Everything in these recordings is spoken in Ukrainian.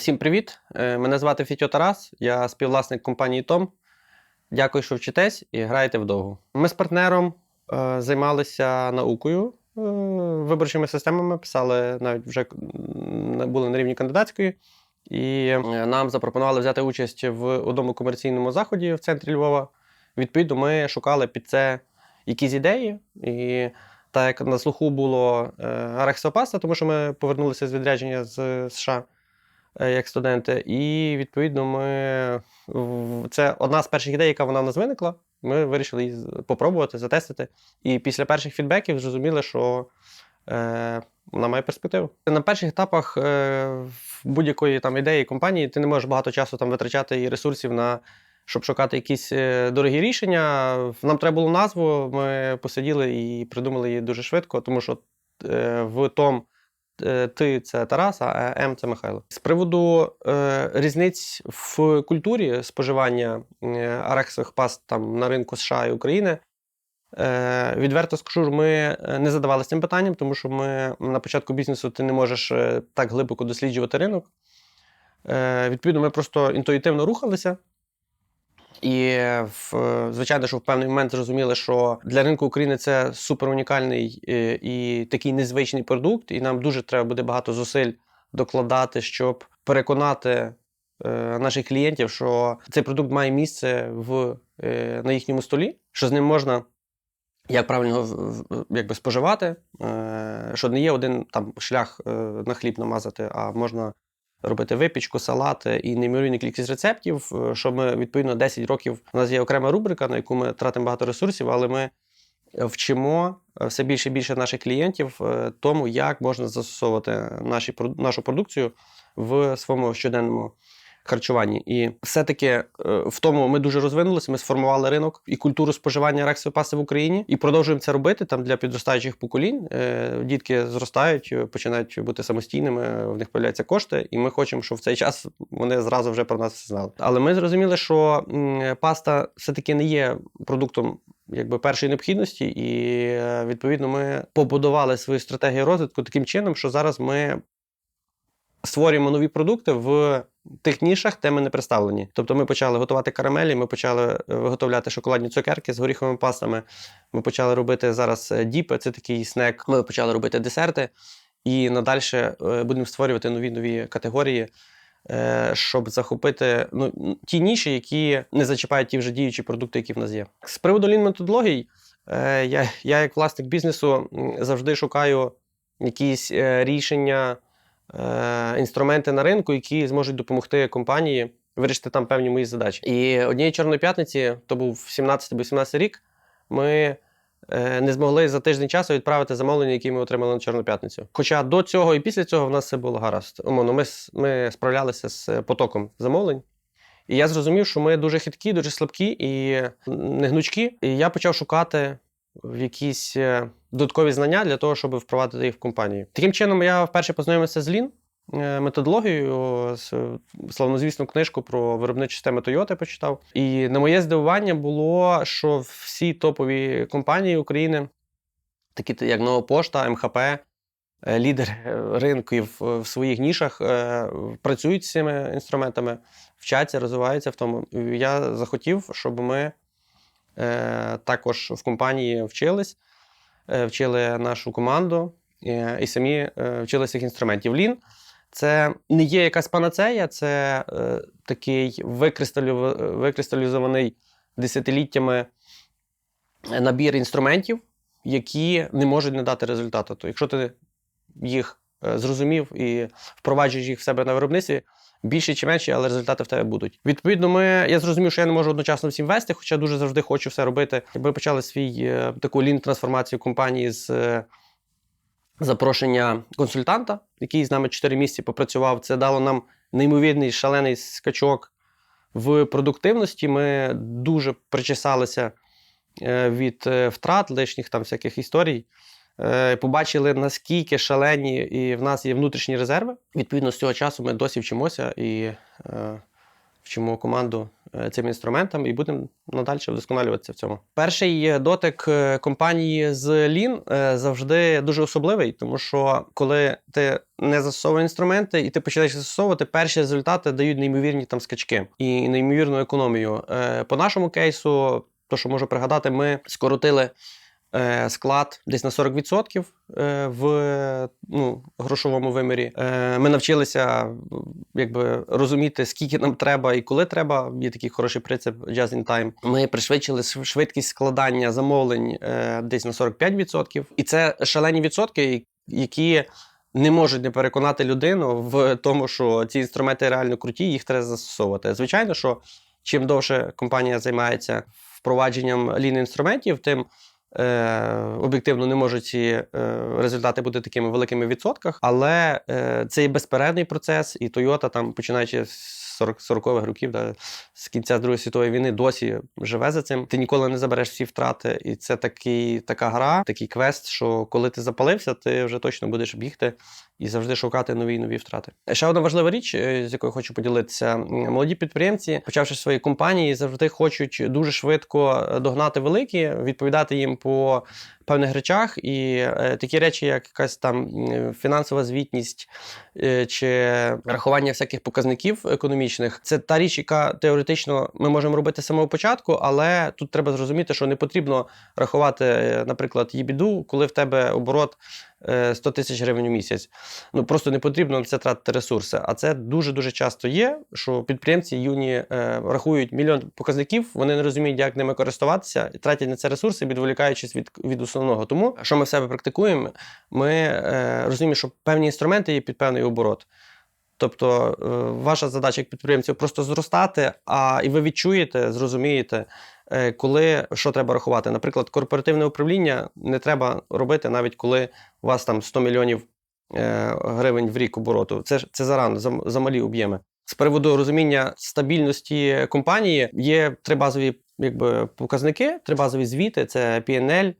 Всім привіт! Е, Мене звати Фітьо Тарас, я співвласник компанії Том. Дякую, що вчитесь і граєте вдовгу. Ми з партнером е, займалися наукою, е, виборчими системами, писали навіть вже були на рівні кандидатської. І е, нам запропонували взяти участь в одному комерційному заході в центрі Львова. Відповідно, ми шукали під це якісь ідеї. І так як на слуху було е, арахісопаста, тому що ми повернулися з відрядження з США як студенти. І відповідно, ми це одна з перших ідей, яка вона в нас виникла. Ми вирішили її попробувати, затестити. І після перших фідбеків зрозуміли, що е, вона має перспективу. На перших етапах е, будь-якої там ідеї компанії ти не можеш багато часу там витрачати і ресурсів на. Щоб шукати якісь е, дорогі рішення, нам треба було назву. Ми посиділи і придумали її дуже швидко, тому що е, в том е, ти це Тарас, а М це Михайло. З приводу е, різниць в культурі споживання е, арахісових паст там на ринку США і України. Е, відверто скажу, ми е, не задавалися цим питанням, тому що ми на початку бізнесу ти не можеш е, так глибоко досліджувати ринок. Е, відповідно, ми просто інтуїтивно рухалися. І в, звичайно, що в певний момент зрозуміли, що для ринку України це супер унікальний е, і такий незвичний продукт, і нам дуже треба буде багато зусиль докладати, щоб переконати е, наших клієнтів, що цей продукт має місце в, е, на їхньому столі, що з ним можна. Як правильно якби споживати, що не є один там шлях на хліб намазати, а можна робити випічку, салати і неймовірну кількість рецептів. е, Що ми відповідно 10 років у нас є окрема рубрика, на яку ми тратимо багато ресурсів, але ми вчимо е, все більше і більше наших клієнтів е, тому, як можна застосовувати наші, нашу продукцію в своєму щоденному харчуванні. І все-таки е, в тому ми дуже розвинулися. Ми сформували ринок і культуру споживання пасти в Україні і продовжуємо це робити там для підростаючих поколінь. Е, Дітки зростають, починають бути самостійними, в них появляються кошти, і ми хочемо, щоб в цей час вони зразу вже про нас знали. Але ми зрозуміли, що паста все-таки не є продуктом. Якби першої необхідності, і е, відповідно ми побудували свою стратегію розвитку таким чином, що зараз ми створюємо нові продукти в тих нішах, де ми не представлені. Тобто ми почали готувати карамелі, ми почали е, виготовляти шоколадні цукерки з горіховими пастами. Ми почали робити зараз е, діпи, це такий снек. Ми почали робити десерти. І надальше е, будемо створювати нові нові категорії, щоб захопити ну, ті ніші, які не зачіпають ті вже діючі продукти, які в нас є. З приводу лін методологій, е, я, я як власник бізнесу завжди шукаю якісь рішення е, інструменти на ринку, які зможуть допомогти компанії вирішити там певні мої задачі. І однієї чорної п'ятниці, то був 17-18 рік, ми е, не змогли за тиждень часу відправити замовлення, які ми отримали на Чорну п'ятницю. Хоча до цього і після цього в нас все було гаразд. Умовно, ми, ми справлялися з потоком замовлень. І я зрозумів, що ми дуже хиткі, дуже слабкі і не гнучкі. І я почав шукати в якісь е, додаткові знання для того, щоб впровадити їх в компанію. Таким чином, я вперше познайомився з Lean е, методологією, славнозвісну книжку про виробничі системи Toyota почитав. І на моє здивування було, що всі топові компанії України, такі як Нова Пошта, МХП, е, лідер ринків в своїх нішах, працюють з цими інструментами, вчаться, розвиваються в тому. Я захотів, щоб ми також в компанії вчились, е, вчили нашу команду е, і самі е, вчили цих інструментів. Lean – це не є якась панацея, це е, такий викристалізований десятиліттями набір інструментів, які не можуть не дати результату. То якщо ти їх е, зрозумів і впроваджуєш їх в себе на виробництві, більше чи менше, але результати в тебе будуть. Відповідно, ми, я зрозумів, що я не можу одночасно всім вести, хоча дуже завжди хочу все робити. Ми почали свій е, таку лін-трансформацію компанії з е, запрошення консультанта, який з нами 4 місяці попрацював. Це дало нам неймовірний шалений скачок в продуктивності. Ми дуже причесалися е, від втрат, лишніх там всяких історій. Е, Побачили, наскільки шалені і в нас є внутрішні резерви. Відповідно, з цього часу ми досі вчимося і е, вчимо команду е, цим інструментам і будемо надалі вдосконалюватися в цьому. Перший дотик компанії з е, завжди дуже особливий, тому що коли ти не застосовуєш інструменти і ти починаєш застосовувати, перші результати дають неймовірні там скачки і неймовірну економію. По нашому кейсу, то що можу пригадати, ми скоротили склад десь на 40% е, в ну, грошовому вимірі. Е, Ми навчилися якби, розуміти, скільки нам треба і коли треба. Є такий хороший принцип just in time. Ми пришвидшили швидкість складання замовлень е, десь на 45%. І це шалені відсотки, які. Не можуть не переконати людину в тому, що ці інструменти реально круті, їх треба застосовувати. Звичайно, що чим довше компанія займається впровадженням лін інструментів, тим е, об'єктивно не можуть ці е, результати бути такими великими в відсотках, але е, це і безперервний процес, і Toyota, там, починаючи з 40 40-х років, да, з кінця Другої світової війни, досі живе за цим. Ти ніколи не забереш всі втрати. І це такий, така гра, такий квест, що коли ти запалився, ти вже точно будеш бігти і завжди шукати нові нові втрати. Ще одна важлива річ, е, з якою хочу поділитися: молоді підприємці, почавши свої компанії, завжди хочуть дуже швидко е, догнати великі, відповідати їм по певних речах. І е, такі речі, як якась там фінансова звітність чи рахування всяких показників економічних, це та річ, яка теоретично ми можемо робити з самого початку, але тут треба зрозуміти, що не потрібно рахувати, наприклад, їбіду, коли в тебе оборот 100 тисяч гривень у місяць. Ну просто не потрібно на це тратити ресурси. А це дуже дуже часто є, що підприємці юні е, рахують мільйон показників, вони не розуміють, як ними користуватися, і тратять на це ресурси, відволікаючись від, від основного. Тому що ми в себе практикуємо, ми е, розуміємо, що певні інструменти є під певний оборот. Тобто, е, ваша задача як підприємців просто зростати, а і ви відчуєте, зрозумієте, е, коли що треба рахувати. Наприклад, корпоративне управління не треба робити навіть коли у вас там 100 мільйонів е, гривень в рік обороту. Це ж це зарано, за, за малі об'єми. З приводу розуміння стабільності компанії є три базові якби, показники, три базові звіти: це PNL,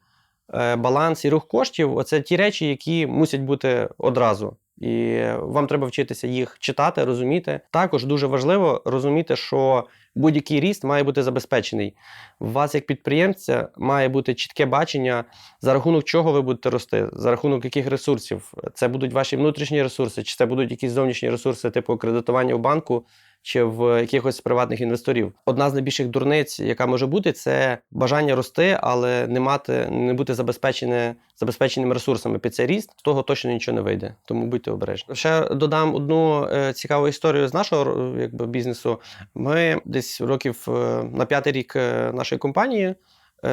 е, баланс і рух коштів. Оце ті речі, які мусять бути одразу. І вам треба вчитися їх читати, розуміти. Також дуже важливо розуміти, що будь-який ріст має бути забезпечений. У вас, як підприємця, має бути чітке бачення, за рахунок чого ви будете рости, за рахунок яких ресурсів. Це будуть ваші внутрішні ресурси, чи це будуть якісь зовнішні ресурси, типу кредитування в банку. Чи в якихось приватних інвесторів. Одна з найбільших дурниць, яка може бути, це бажання рости, але не мати, не бути забезпечене, забезпеченими ресурсами під цей ріст, з того точно нічого не вийде. Тому будьте обережні. Ще додам одну е, цікаву історію з нашого е, якби, бізнесу. Ми десь років е, на п'ятий рік нашої компанії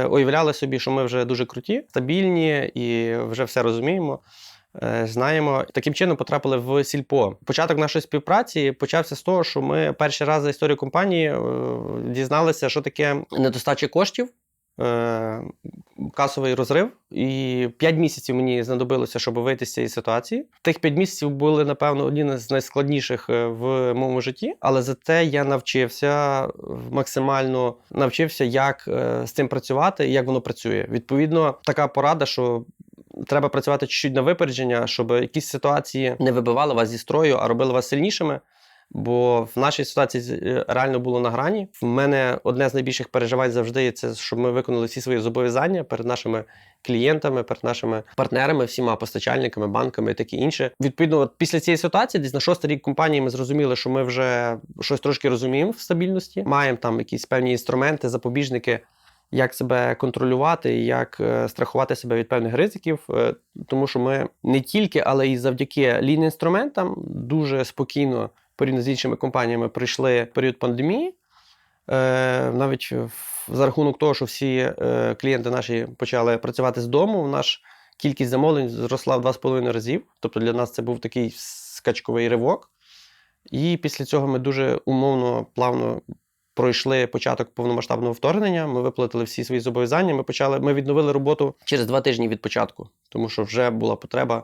уявляли собі, що ми вже дуже круті, стабільні і вже все розуміємо. Е, Знаємо, таким чином потрапили в сільпо. Початок нашої співпраці почався з того, що ми перший раз за історію компанії е, дізналися, що таке недостача коштів, е, касовий розрив. І 5 місяців мені знадобилося, щоб вийти з цієї ситуації. Тих 5 місяців були, напевно, одні з найскладніших в моєму житті, але зате я навчився максимально навчився, як з цим працювати і як воно працює. Відповідно, така порада, що треба працювати чуть-чуть на випередження, щоб якісь ситуації не вибивали вас зі строю, а робили вас сильнішими. Бо в нашій ситуації е, реально було на грані. В мене одне з найбільших переживань завжди це, щоб ми виконали всі свої зобов'язання перед нашими клієнтами, перед нашими партнерами, всіма постачальниками, банками і таке інше. Відповідно, от після цієї ситуації, десь на шостий рік компанії, ми зрозуміли, що ми вже щось трошки розуміємо в стабільності. Маємо там якісь певні інструменти, запобіжники. Як себе контролювати, як е, страхувати себе від певних ризиків, е, тому що ми не тільки, але й завдяки лін інструментам дуже спокійно порівняно з іншими компаніями пройшли період пандемії. Е, навіть за рахунок того, що всі клієнти наші почали працювати з дому, наш кількість замовлень зросла в 2,5 разів. Тобто для нас це був такий скачковий ривок. І після цього ми дуже умовно, плавно пройшли початок повномасштабного вторгнення. Ми виплатили всі свої зобов'язання. Ми почали, ми відновили роботу через два тижні від початку, тому що вже була потреба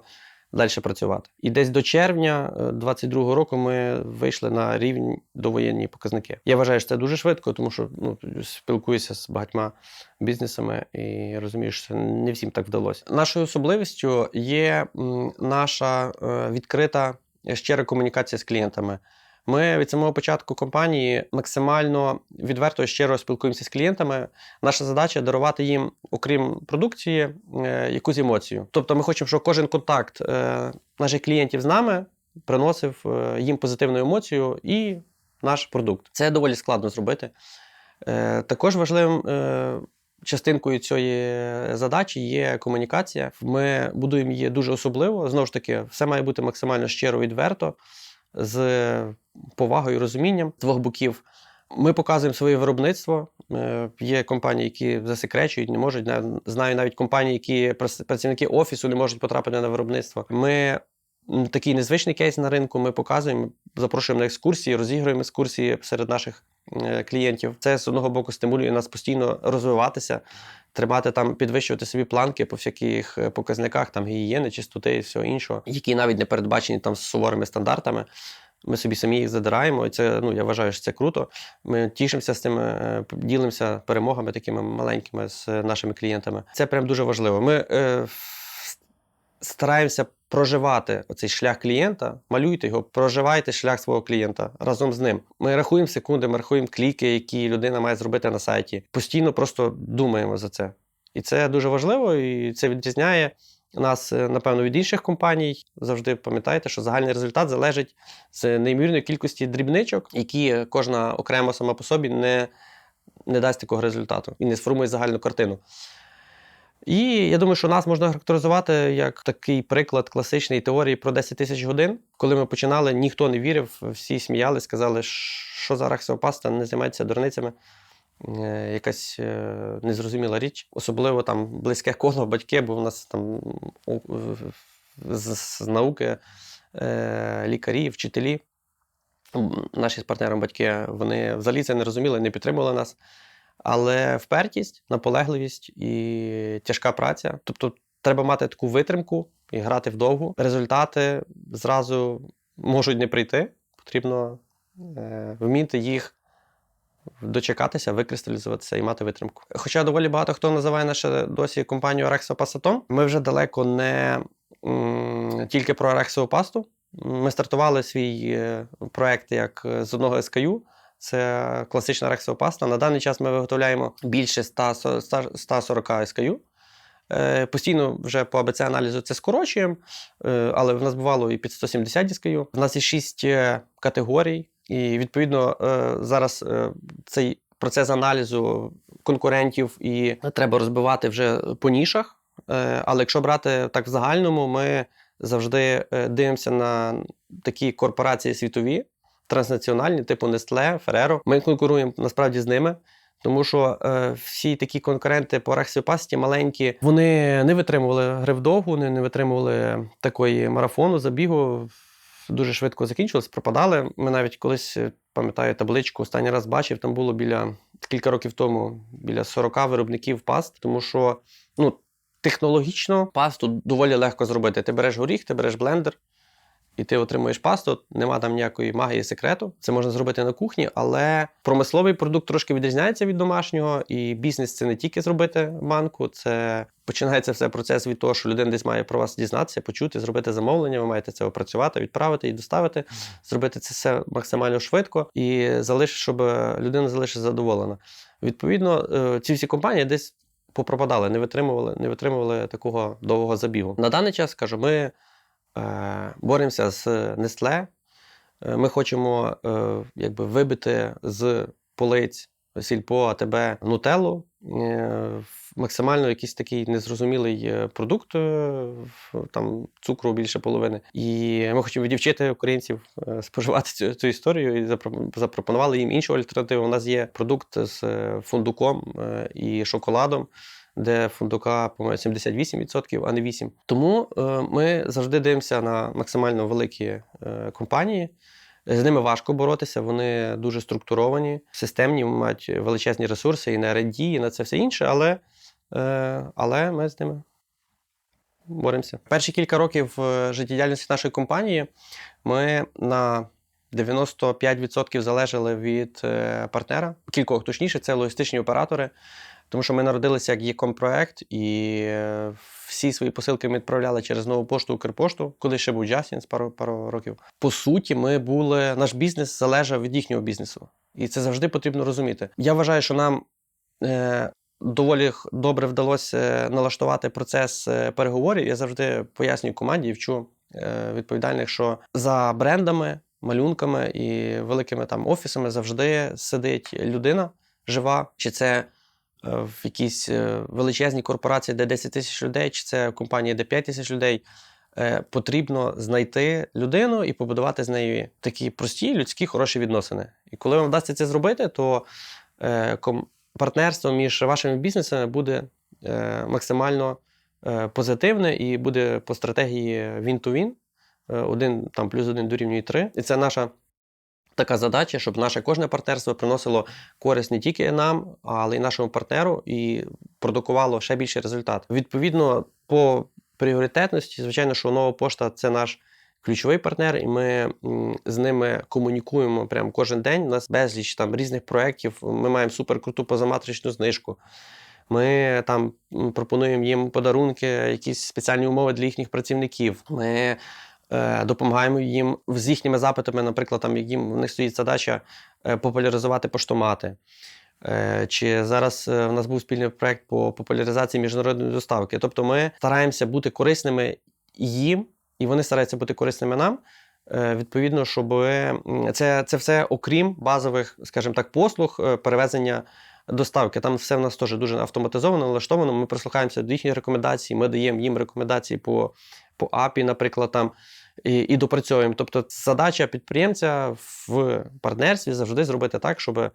далі працювати. І десь до червня 22-го року ми вийшли на рівень довоєнні показники. Я вважаю, що це дуже швидко, тому що ну, спілкуюся з багатьма бізнесами і розумію, що не всім так вдалося. Нашою особливістю є наша е, відкрита щира комунікація з клієнтами. Ми від самого початку компанії максимально відверто і щиро спілкуємося з клієнтами. Наша задача дарувати їм, окрім продукції, е, якусь емоцію. Тобто, ми хочемо, щоб кожен контакт е, наших клієнтів з нами приносив е, їм позитивну емоцію і наш продукт. Це доволі складно зробити. Також важливим частинкою цієї задачі є комунікація. Ми будуємо її дуже особливо. Знову ж таки, все має бути максимально щиро відверто, з повагою розумінням двох боків. Ми показуємо своє виробництво. Е, Є компанії, які засекречують, не можуть. На- Знаю навіть компанії, які прац- працівники офісу не можуть потрапити на виробництво. Ми такий незвичний кейс на ринку. Ми показуємо, запрошуємо на екскурсії, розігруємо екскурсії серед наших е, клієнтів. Це з одного боку стимулює нас постійно розвиватися, тримати там, підвищувати собі планки по всяких е, показниках там гігієни, чистоти і всього іншого, які навіть не передбачені там з суворими стандартами. Ми собі самі їх задираємо, і це ну я вважаю, що це круто. Ми тішимося з тим, е, ділимося перемогами такими маленькими з нашими клієнтами. Це прям дуже важливо. Ми е, стараємося проживати оцей шлях клієнта. Малюйте його, проживайте шлях свого клієнта разом з ним. Ми рахуємо секунди, ми рахуємо кліки, які людина має зробити на сайті. Постійно просто думаємо за це. І це дуже важливо, і це відрізняє нас, е, напевно, від інших компаній. Завжди пам'ятайте, що загальний результат залежить з неймовірної кількості дрібничок, які кожна окремо сама по собі не, не дасть такого результату і не сформує загальну картину. І я думаю, що нас можна характеризувати як такий приклад класичної теорії про 10 тисяч годин. Коли ми починали, ніхто не вірив, всі сміяли, сказали, що за арахісопаста не займається дурницями. Е, Якась е, незрозуміла річ, особливо там близьке коло батьки, бо в нас там з, з науки е, лікарі, вчителі. Наші з партнером батьки вони взагалі це не розуміли, не підтримували нас. Але впертість, наполегливість і тяжка праця. Тобто, треба мати таку витримку і грати вдовгу. Результати зразу можуть не прийти. Потрібно е, вміти їх дочекатися, викристалізуватися і мати витримку. Хоча доволі багато хто називає нашу досі компанію Арексопасатон, ми вже далеко не м, тільки про арексову пасту. Ми стартували свій е, проект як е, з одного SKU. Це класична арексова паста. На даний час ми виготовляємо більше 100, 140 SKU. Е, Постійно вже по АБЦ-аналізу це скорочуємо, е, але в нас бувало і під 170 SKU. В нас є 6 категорій, і відповідно е, зараз е, цей процес аналізу конкурентів і треба розбивати вже по нішах. Е, Але якщо брати так в загальному, ми завжди е, дивимося на такі корпорації світові, транснаціональні, типу Nestle, Ferrero. Ми конкуруємо насправді з ними. Тому що е, всі такі конкуренти по рахсіопасті маленькі, вони не витримували гри вдовгу, вони не витримували такої марафону, забігу. Дуже швидко закінчилось, пропадали. Ми навіть колись е, пам'ятаю табличку, останній раз бачив, там було біля кілька років тому біля 40 виробників паст, тому що ну, технологічно пасту доволі легко зробити. Ти береш горіх, ти береш блендер, і ти отримуєш пасту. Нема там ніякої магії секрету. Це можна зробити на кухні, але промисловий продукт трошки відрізняється від домашнього, і бізнес це не тільки зробити банку, це починається все процес від того, що людина десь має про вас дізнатися, почути, зробити замовлення. Ви маєте це опрацювати, відправити і доставити, зробити це все максимально швидко і залишити, щоб людина залишилася задоволена. Відповідно, е, ці всі компанії десь попропадали, не витримували, не витримували такого довгого забігу. На даний час кажу, ми боремося з Nestle. Е, Ми хочемо е, якби, вибити з полиць сільпо, АТБ нутеллу. е, Максимально якийсь такий незрозумілий е, продукт, е, там цукру більше половини. І ми хочемо відівчити українців е, споживати цю, цю історію і запропонували їм іншу альтернативу. У нас є продукт з е, фундуком е, і шоколадом де фундука, по-моєму, 78%, а не 8%. Тому е, ми завжди дивимося на максимально великі е, компанії. З ними важко боротися, вони дуже структуровані, системні, мають величезні ресурси і на R&D, і на це все інше, але, е, але ми з ними боремося. Перші кілька років життєдіяльності нашої компанії ми на 95% залежали від партнера, кількох точніше, це логістичні оператори. Тому що ми народилися як Єкомпроект, і е, всі свої посилки ми відправляли через нову пошту Укрпошту, коли ще був Джасінс пару, пару років. По суті, ми були, наш бізнес залежав від їхнього бізнесу. І це завжди потрібно розуміти. Я вважаю, що нам е, доволі добре вдалося налаштувати процес е, переговорів. Я завжди пояснюю команді і вчу е, відповідальних, що за брендами, малюнками і великими там офісами завжди сидить людина жива, чи це в якійсь е, величезній корпорації, де 10 тисяч людей, чи це в компанії, де 5 тисяч людей. Е, Потрібно знайти людину і побудувати з нею такі прості, людські, хороші відносини. І коли вам вдасться це зробити, то е, партнерство між вашими бізнесами буде е, максимально е, позитивне і буде по стратегії він-to-він. Е, Один там плюс один дорівнює три. І це наша така задача, щоб наше кожне партнерство приносило користь не тільки нам, але й нашому партнеру і продукувало ще більший результат. Відповідно, по пріоритетності, звичайно, що нова пошта це наш. Ключовий партнер, і ми з ними комунікуємо прямо кожен день. У нас безліч там різних проєктів. Ми маємо суперкруту позаматричну знижку. Ми там пропонуємо їм подарунки, якісь спеціальні умови для їхніх працівників. Ми допомагаємо їм з їхніми запитами, наприклад, там як їм в них стоїть задача е, популяризувати поштомати. Е, Чи зараз е, в нас був спільний проект по популяризації міжнародної доставки. Тобто ми стараємося бути корисними їм, і вони стараються бути корисними нам. Е, Відповідно, щоб це, це все окрім базових, скажімо так, послуг е, перевезення доставки. Там все в нас теж дуже автоматизовано, налаштовано. Ми прислухаємося до їхніх рекомендацій, ми даємо їм рекомендації по, по API, наприклад, там. І, і допрацьовуємо. Тобто, задача підприємця в партнерстві завжди зробити так, щоб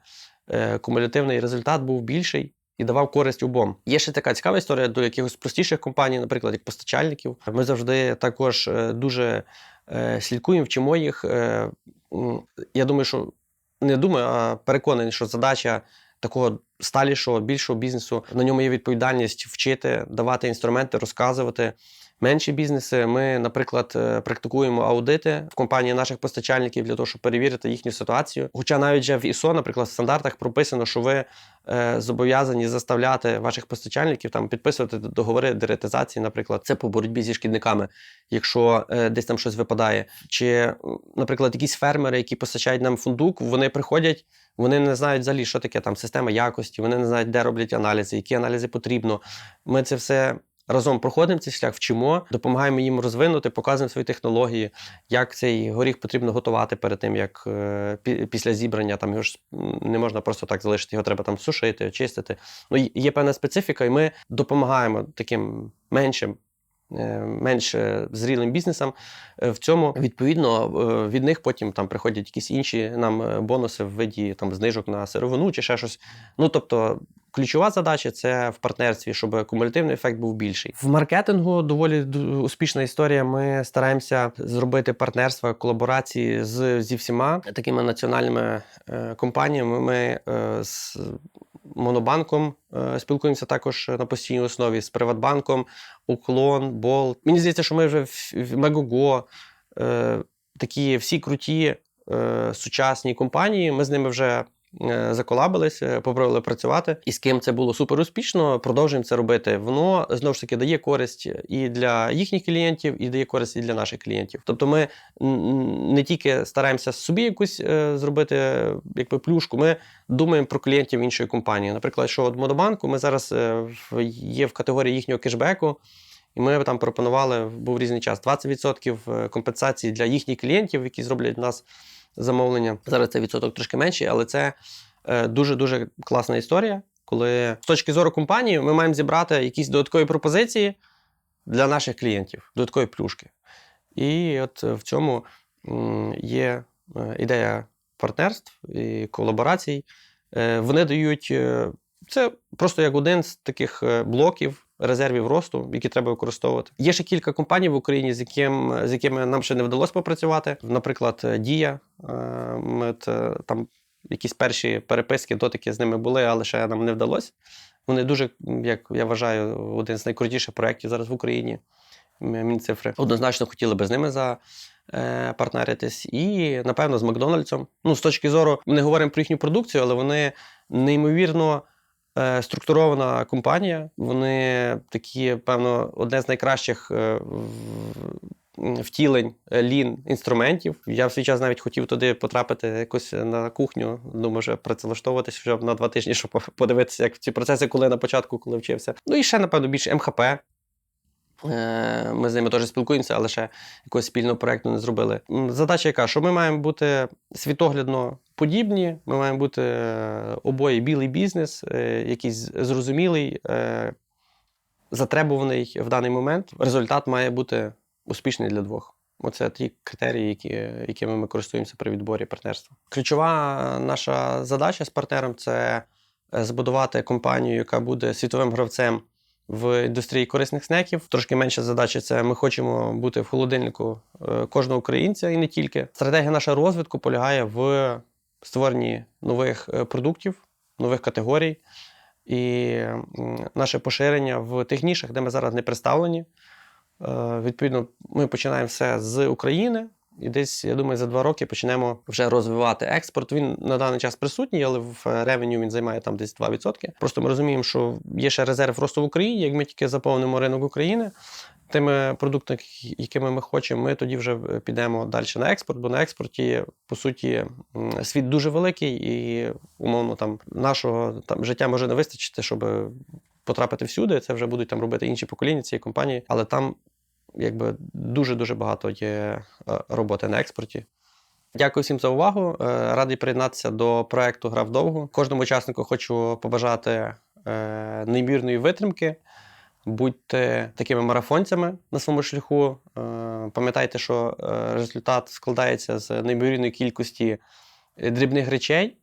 е, кумулятивний результат був більший і давав користь обом. Є ще така цікава історія до якихось простіших компаній, наприклад, як постачальників. Ми завжди також е, дуже е, слідкуємо, вчимо їх. Я думаю, що не думаю, а переконаний, що задача такого сталішого, більшого бізнесу на ньому є відповідальність вчити, давати інструменти, розказувати. Менші бізнеси, ми, наприклад, е, практикуємо аудити в компанії наших постачальників для того, щоб перевірити їхню ситуацію. Хоча навіть вже в ISO, наприклад, в стандартах прописано, що ви е, зобов'язані заставляти ваших постачальників там підписувати договори деретизації, наприклад, це по боротьбі зі шкідниками, якщо е, десь там щось випадає. Чи, наприклад, якісь фермери, які постачають нам фундук, вони приходять. Вони не знають взагалі, що таке там система якості, вони не знають, де роблять аналізи, які аналізи потрібно. Ми це все разом проходимо цей шлях, вчимо, допомагаємо їм розвинути, показуємо свої технології, як цей горіх потрібно готувати перед тим, як е, після зібрання там його ж не можна просто так залишити, його треба там сушити, очистити. Ну, є певна специфіка, і ми допомагаємо таким меншим. е, Менш е, зрілим бізнесам в цьому відповідно від них потім там приходять якісь інші нам бонуси в виді там знижок на сировину чи ще щось. Ну тобто ключова задача це в партнерстві, щоб кумулятивний ефект був більший. В маркетингу доволі успішна історія. Ми стараємося зробити партнерства, колаборації з зі всіма такими національними е, компаніями. Ми е, з Монобанком е, спілкуємося також на постійній основі з Приватбанком, Уклон, Болт. Мені здається, що ми вже в, Мегого, е, такі всі круті е, сучасні компанії. Ми з ними вже е, попробували працювати. І з ким це було супер успішно, продовжуємо це робити. Воно знову ж таки дає користь і для їхніх клієнтів, і дає користь і для наших клієнтів. Тобто, ми не тільки стараємося собі якусь е, зробити якби плюшку, ми думаємо про клієнтів іншої компанії. Наприклад, що от Модобанку ми зараз е, є в категорії їхнього кешбеку. І ми там пропонували, був різний час, 20% компенсації для їхніх клієнтів, які зроблять в нас замовлення. Зараз цей відсоток трошки менший, але це е, дуже-дуже класна історія, коли з точки зору компанії ми маємо зібрати якісь додаткові пропозиції для наших клієнтів, додаткові плюшки. І от в цьому є е, ідея партнерств і колаборацій. Е, Вони дають е, це просто як один з таких блоків резервів росту, які треба використовувати. Є ще кілька компаній в Україні, з, яким, з якими нам ще не вдалося попрацювати. Наприклад, Дія. Е, Ми е, там якісь перші переписки, дотики з ними були, але ще нам не вдалося. Вони дуже, як я вважаю, один з найкрутіших проєктів зараз в Україні. Мінцифри. Однозначно хотіли би з ними за. е, Партнеритись і, напевно, з Макдональдсом. Ну, з точки зору, ми не говоримо про їхню продукцію, але вони неймовірно структурована компанія. Вони такі, певно, одне з найкращих е, втілень лін інструментів. Я в свій час навіть хотів туди потрапити якось на кухню. Думаю, вже працевлаштовуватися вже на два тижні, щоб подивитися, як ці процеси, коли на початку, коли вчився. Ну і ще, напевно, більше МХП. Е, Ми з ними теж спілкуємося, але ще якогось спільного проєкту не зробили. Задача яка? Що ми маємо бути світоглядно подібні, ми маємо бути е, обоє білий бізнес, е, якийсь зрозумілий, затребуваний в даний момент. Результат має бути успішний для двох. Оце ті критерії, які, якими ми користуємося при відборі партнерства. Ключова наша задача з партнером це збудувати компанію, яка буде світовим гравцем в індустрії корисних снеків. Трошки менша задача це ми хочемо бути в холодильнику е, кожного українця і не тільки. Стратегія наша розвитку полягає в створенні нових е, продуктів, нових категорій і наше поширення в тих нішах, де ми зараз не представлені. Е, Відповідно, ми починаємо все з України. І десь, я думаю, за два роки почнемо вже розвивати експорт. Він на даний час присутній, але в ревеню він займає там десь 2%. Просто ми розуміємо, що є ще резерв росту в Україні. Як ми тільки заповнимо ринок України тими продуктами, якими ми хочемо, ми тоді вже підемо далі на експорт, бо на експорті, по суті, світ дуже великий, і умовно там нашого там життя може не вистачити, щоб потрапити всюди. Це вже будуть там робити інші покоління цієї компанії, але там якби дуже-дуже багато є е, роботи на експорті. Дякую всім за увагу. Е, Радий приєднатися до проекту Гра вдовгу. Кожному учаснику хочу побажати е, неймірної витримки. Будьте такими марафонцями на своєму шляху. Пам'ятайте, що результат складається з неймовірної кількості дрібних речей.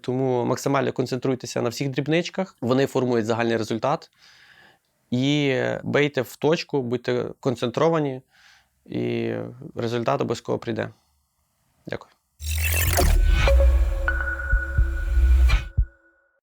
Тому максимально концентруйтеся на всіх дрібничках. Вони формують загальний результат. І бейте в точку, будьте концентровані, і результат обов'язково прийде. Дякую.